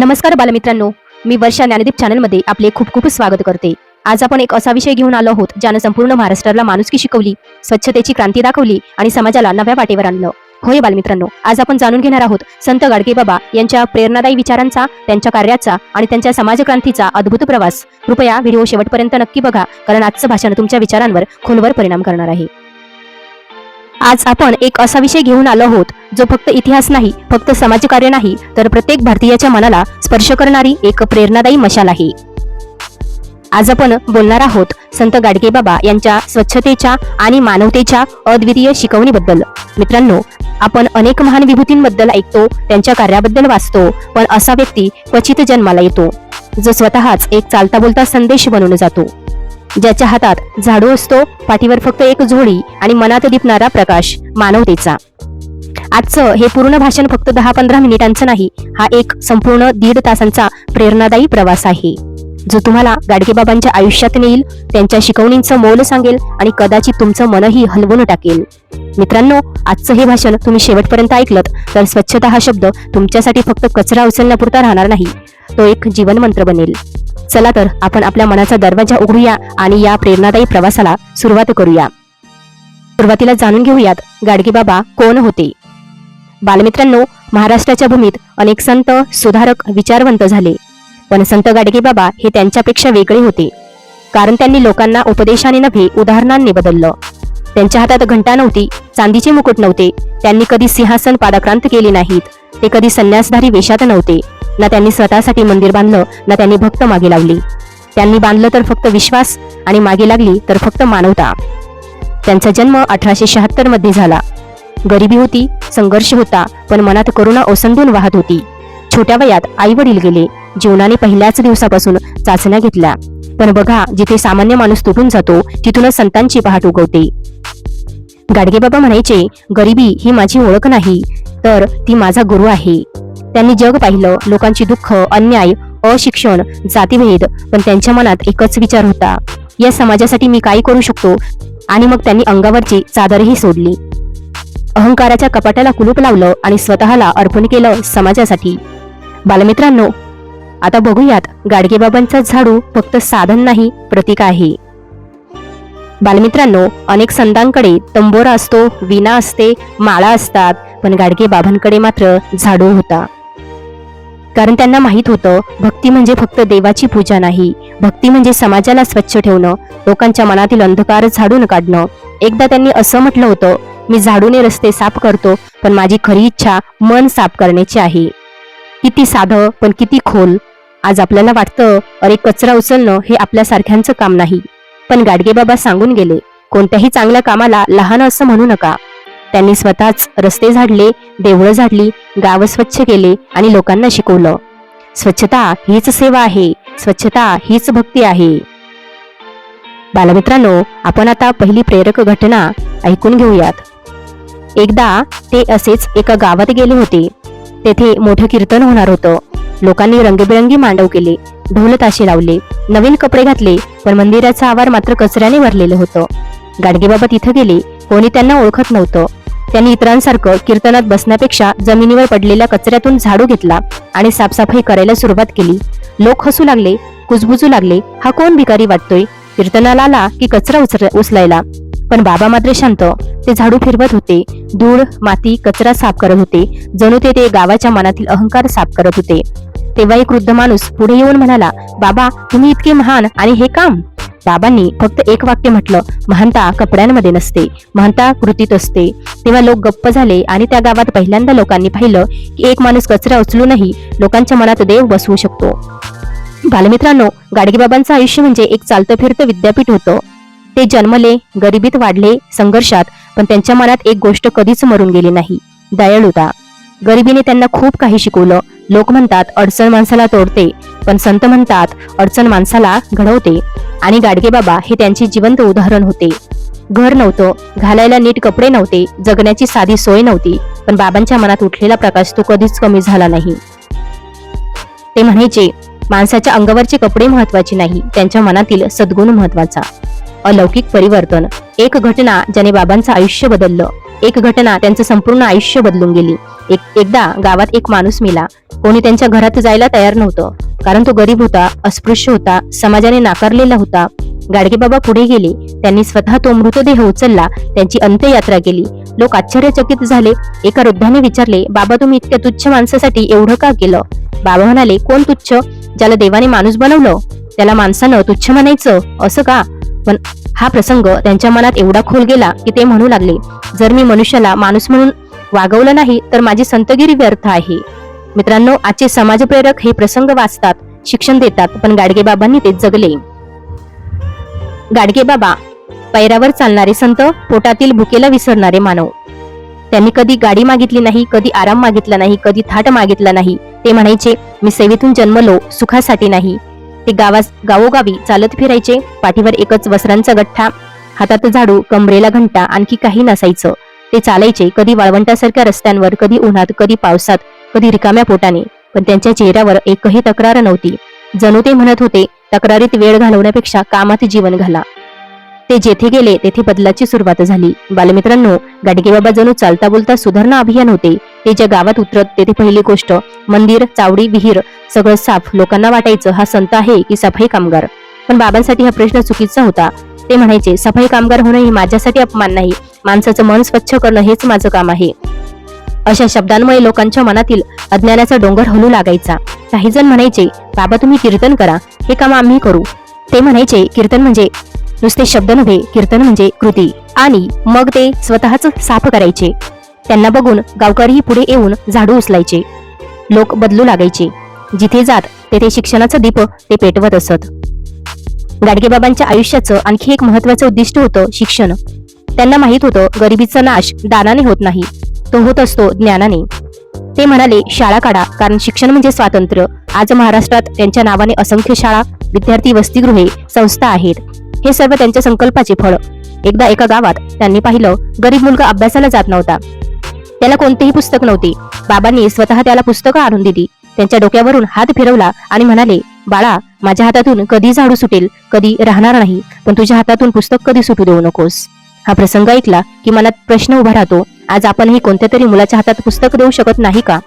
नमस्कार बालमित्रांनो मी वर्षा ज्ञानदीप चॅनलमध्ये आपले खूप खूप स्वागत करते. आज आपण एक असा विषय घेऊन आलो आहोत ज्यानं संपूर्ण महाराष्ट्राला माणुसकी शिकवली स्वच्छतेची क्रांती दाखवली आणि समाजाला नव्या पाठीवर आणलं. होय बालमित्रांनो आज आपण जाणून घेणार आहोत संत गाडगे बाबा यांच्या प्रेरणादायी विचारांचा त्यांच्या कार्याचा आणि त्यांच्या समाजक्रांतीचा अद्भुत प्रवास. कृपया व्हिडिओ शेवटपर्यंत नक्की बघा कारण आजचं भाषण तुमच्या विचारांवर खोलवर परिणाम करणार आहे. आज आपण एक असा विषय घेऊन आलो आहोत जो फक्त इतिहास नाही फक्त समाजकार्य नाही तर प्रत्येक भारतीयाच्या मनाला स्पर्श करणारी एक प्रेरणादायी मशाल आहे. आज आपण बोलणार आहोत संत गाडगेबाबा यांच्या स्वच्छतेच्या आणि मानवतेच्या अद्वितीय शिकवणीबद्दल. मित्रांनो आपण अनेक महान विभूतींबद्दल ऐकतो त्यांच्या कार्याबद्दल वाचतो पण असा व्यक्ती क्वचित जन्माला येतो जो स्वतःच एक चालता बोलता संदेश बनून जातो. ज्याच्या हातात झाडू असतो पाठीवर फक्त एक झोळी आणि मनात दिपणारा प्रकाश मानवतेचा. आजचं हे पूर्ण भाषण फक्त दहा पंधरा मिनिटांचं नाही हा एक संपूर्ण दीड तासांचा प्रेरणादायी प्रवास आहे. जो तुम्हाला गाडगेबाबांच्या आयुष्यात नेईल त्यांच्या शिकवणींचं मोल सांगेल आणि कदाचित तुमचं मनही हलवून टाकेल. मित्रांनो आजचं हे भाषण तुम्ही शेवटपर्यंत ऐकलत तर स्वच्छता हा शब्द तुमच्यासाठी फक्त कचरा उचलण्यापुरता राहणार नाही तो एक जीवन मंत्र बनेल. चला तर आपण आपल्या मनाचा दरवाजा उघडूया आणि या प्रेरणादायी प्रवासाला सुरुवात करूया. सुरुवातीला जाणून घेऊयात गाडगेबाबा कोण होते? बालमित्रांनो महाराष्ट्राच्या भूमीत अनेक संत सुधारक विचारवंत झाले. पण संत गाडगेबाबा हे त्यांच्यापेक्षा वेगळे होते. कारण त्यांनी लोकांना उपदेशाने नव्हे उदाहरणांनी बदललं. त्यांच्या हातात घंटा नव्हती चांदीचे मुकुट नव्हते. त्यांनी कधी सिंहासन पादाक्रांत केले नाहीत. ते कधी संन्यासधारी वेशात नव्हते. ना त्यांनी स्वतःसाठी मंदिर बांधलं ना त्यांनी भक्त मागे लावली. त्यांनी बांधलं तर फक्त विश्वास आणि मागे लागली तर फक्त मानवता. त्यांचा जन्म अठराशे शहात्तरमध्ये झाला. गरिबी होती संघर्ष होता पण मनात करुणा ओसंडून वाहत होती. छोट्या वयात आई वडील गेले जीवनाने पहिल्याच दिवसापासून चाचण्या घेतल्या. पण बघा जिथे सामान्य माणूस तुटून जातो तिथूनच संतांची पहाट उगवते. गाडगेबाबा म्हणायचे गरिबी ही माझी ओळख नाही तर ती माझा गुरु आहे. त्यांनी जग पाहिलं लोकांची दुःख अन्याय अशिक्षण जातीभेद पण त्यांच्या मनात एकच विचार होता. या समाजासाठी मी काय करू शकतो? आणि मग त्यांनी अंगावरची चादरही सोडली. अहंकाराच्या कपाटाला कुलूप लावलं आणि स्वतःला अर्पण केलं समाजासाठी. बालमित्रांनो आता बघूयात गाडगेबाबांचा झाडू फक्त साधन नाही प्रतीक आहे. बालमित्रांनो अनेक संतांकडे तंबोरा असतो विना असते माळा असतात पण गाडगेबाबांकडे मात्र झाडू होता. कारण त्यांना माहीत होतं भक्ती म्हणजे फक्त देवाची पूजा नाही. भक्ती म्हणजे समाजाला स्वच्छ ठेवणं लोकांच्या मनातील अंधकार झाडून काढणं. एकदा त्यांनी असं म्हटलं होतं मी झाडूने रस्ते साफ करतो पण माझी खरी इच्छा मन साफ करण्याची आहे. किती साधं पण किती खोल. आज आपल्याला वाटतं अरे कचरा उचलणं हे आपल्यासारख्यांचं काम नाही. पण गाडगेबाबा सांगून गेले कोणत्याही चांगल्या कामाला लहान असं म्हणू नका. त्यांनी स्वतःच रस्ते झाडले देवळं झाडली गावं स्वच्छ केले आणि लोकांना शिकवलं. स्वच्छता हीच सेवा आहे स्वच्छता हीच भक्ती आहे. बालमित्रांनो आपण आता पहिली प्रेरक घटना ऐकून घेऊयात. एकदा ते असेच एका गावात गेले होते. तेथे मोठं कीर्तन होणार होतं. लोकांनी रंगबिरंगी मांडव केले ढोल ताशे लावले नवीन कपडे घातले पण मंदिराचं आवार मात्र कचऱ्याने भरलेलं होतं. गाडगेबाबा तिथं गेले कोणी त्यांना ओळखत नव्हतं. त्यांनी इतरांसारखं कीर्तनात बसण्यापेक्षा जमिनीवर पडलेल्या कचऱ्यातून झाडू घेतला आणि साफसफाई करायला सुरुवात केली. लोक हसू लागले कुजबुजू लागले हा कोण भिकारी वाटतोय? कीर्तनाला आला की कचरा उचलायला. पण बाबा मात्र शांत. ते झाडू फिरवत होते. धूळ माती कचरा साफ करत होते. जणू ते ते गावाच्या मनातील अहंकार साफ करत होते. तेव्हा एक वृद्ध माणूस पुढे येऊन म्हणाला बाबा तुम्ही इतके महान आणि हे काम बाबांनी फक्त एक वाक्य म्हटलं महानता कपड्यांमध्ये नसते महानता कृतीत असते. तेव्हा लोक गप्प झाले आणि त्या गावात पहिल्यांदा लोकांनी पाहिलं की एक माणूस कचरा उचलूनही लोकांच्या मनात देव बसवू शकतो. बालमित्रांनो गाडगेबाबांचं आयुष्य म्हणजे एक चालतं फिरतं विद्यापीठ होतं. ते जन्मले गरिबीत वाढले संघर्षात पण त्यांच्या मनात एक गोष्ट कधीच मरून गेली नाही दयाळुता गरिबीने त्यांना खूप काही शिकवलं. लोक म्हणतात अडचण माणसाला तोडते. पण संत म्हणतात अडचण माणसाला घडवते. आणि गाडगेबाबा हे त्यांचे जिवंत उदाहरण होते. घर नव्हतं घालायला नीट कपडे नव्हते जगण्याची साधी सोय नव्हती पण बाबांच्या मनात उठलेला प्रकाश तो कधीच कमी झाला नाही. ते म्हणायचे माणसाच्या अंगावरचे कपडे महत्त्वाचे नाही त्यांच्या मनातील सद्गुण महत्त्वाचा अलौकिक परिवर्तन एक घटना ज्याने बाबांचं आयुष्य बदललं. एक घटना त्यांचं संपूर्ण आयुष्य बदलून गेली. एक एकदा गावात एक माणूस मिला. कोणी त्यांच्या घरात जायला तयार नव्हतं. कारण तो गरीब होता अस्पृश्य होता समाजाने नाकारलेला होता. गाडगेबाबा पुढे गेले. त्यांनी स्वतः तो मृतदेह उचलला. त्यांची अंत्ययात्रा केली. लोक आश्चर्यचकित झाले. एका वृद्धाने विचारले बाबा तुम्ही इतक्या तुच्छ माणसासाठी एवढं का केलं? बाबा म्हणाले कोण तुच्छ? ज्याला देवाने माणूस बनवलं. त्याला माणसानं तुच्छ म्हणायचं. असं का? पण हा प्रसंग त्यांच्या मनात एवढा खोल गेला की ते म्हणू लागले जर मी मनुष्याला माणूस म्हणून वागवलं नाही तर माझी संतगिरी व्यर्थ आहे. मित्रांनो आजचे समाजप्रेरक हे प्रसंग वाचतात शिक्षण देतात पण गाडगेबाबांनी ते जगले. गाडगेबाबा पैरावर चालणारे संत पोटातील भुकेला विसरणारे मानव. त्यांनी कधी गाडी मागितली नाही कधी आराम मागितला नाही कधी थाट मागितला नाही ते म्हणायचे मी सेवेतून जन्मलो सुखासाठी नाही. ते गावास गावोगावी चालत फिरायचे. पाठीवर एकच वस्त्रांचा गठ्ठा. हातात झाडू कमरेला घंटा आणखी काही नसायचं. ते चालायचे कधी वाळवंटासारख्या रस्त्यांवर कधी उन्हात कधी पावसात कधी रिकाम्या पोटाने. पण त्यांच्या चेहऱ्यावर एकही तक्रार नव्हती. जणू ते म्हणत होते तक्रारीत वेळ घालवण्यापेक्षा कामात जीवन घाला. ते जेथे गेले तेथे बदलाची सुरुवात झाली. बालमित्रांनो गाडगेबाबा जणू चालता बोलता सुधारणा अभियान होते. ते ज्या गावात उतरत तेथे पहिली गोष्ट मंदिर चावडी विहीर सगळं साफ. लोकांना वाटायचं हा संत आहे की सफाई कामगार? पण बाबांसाठी हा प्रश्न चुकीचा होता. ते म्हणायचे सफाई कामगार होणं हे माझ्यासाठी अपमान नाही. माणसाचं मन स्वच्छ करणं हेच माझं काम आहे. अशा शब्दांमुळे लोकांच्या मनातील अज्ञानाचा डोंगर हलू लागायचा. काही जण म्हणायचे बाबा तुम्ही कीर्तन करा हे काम आम्ही करू. ते म्हणायचे कीर्तन म्हणजे नुसते शब्द नव्हे कीर्तन म्हणजे कृती. आणि मग ते स्वतःच साफ करायचे. त्यांना बघून गावकरीही पुढे येऊन झाडू उचलायचे. लोक बदलू लागायचे. जिथे जात तेथे शिक्षणाचा दीप ते पेटवत असत. गाडगेबाबांच्या आयुष्याचं आणखी एक महत्वाचं उद्दिष्ट होतं शिक्षण. त्यांना माहीत होतं गरिबीचा नाश दानाने होत नाही. तो होत असतो ज्ञानाने. ते म्हणाले शाळा काढा कारण शिक्षण म्हणजे स्वातंत्र्य. आज महाराष्ट्रात त्यांच्या नावाने असंख्य शाळा विद्यार्थी वसतिगृहे संस्था आहेत. हे सर्व त्यांच्या संकल्पाचे फळ. एकदा एका गावात त्यांनी पाहिलं गरीब मुलगा अभ्यासाला जात नव्हता. त्याला कोणतेही पुस्तक नव्हते. बाबांनी स्वतः त्याला पुस्तकं आणून दिली. त्यांच्या डोक्यावरून हात फिरवला आणि म्हणाले बाळा माझ्या हातातून कधी झाडू सुटेल? कधी राहणार नाही. पण तुझ्या हातातून पुस्तक कधी सुटू देऊ नकोस. हा प्रसंग ऐकला की मनात प्रश्न उभा राहतो आज आपणही कोणत्या तरी मुलाच्या हातात पुस्तक देऊ शकत नाही का?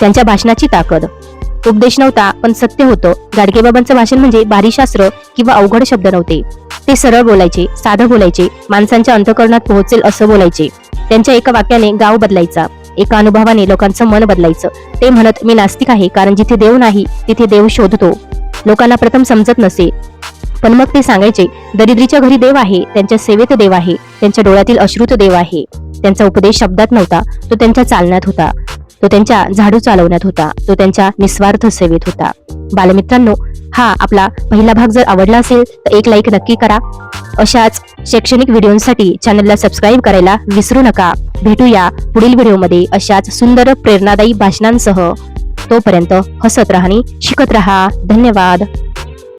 त्यांच्या भाषणाची ताकद. उपदेश नव्हता पण सत्य होतं. गाडगेबाबांचं भाषण म्हणजे बारीशास्त्र किंवा अवघड शब्द नव्हते. ते सरळ बोलायचे साधं बोलायचे माणसांच्या अंतकरणात पोहोचेल असं बोलायचे. त्यांच्या एका वाक्याने गाव बदलायचा. एका अनुभवाने लोकांचं मन बदलायचं. ते म्हणत मी नास्तिक आहे कारण जिथे देव नाही तिथे देव शोधतो. लोकांना प्रथम समजत नसे. पण मग ते सांगायचे दरिद्रीच्या घरी देव आहे त्यांच्या सेवेत देव आहे त्यांच्या डोळ्यातील अश्रुत देव आहे. त्यांचा उपदेश शब्दात नव्हता तो त्यांच्या चालण्यात होता. तो त्यांच्या झाडू चालवण्यात होता तो त्यांच्या निस्वार्थ सेवेत होता. बालमित्रांनो हा आपला पहिला भाग जर आवडला असेल तर एक लाईक नक्की करा. अशाच शैक्षणिक व्हिडिओसाठी चॅनलला सबस्क्राईब करायला विसरू नका. भेटूया पुढील व्हिडिओमध्ये अशाच सुंदर प्रेरणादायी भाषणांसह. तोपर्यंत हसत राहा आणि शिकत राहा. धन्यवाद.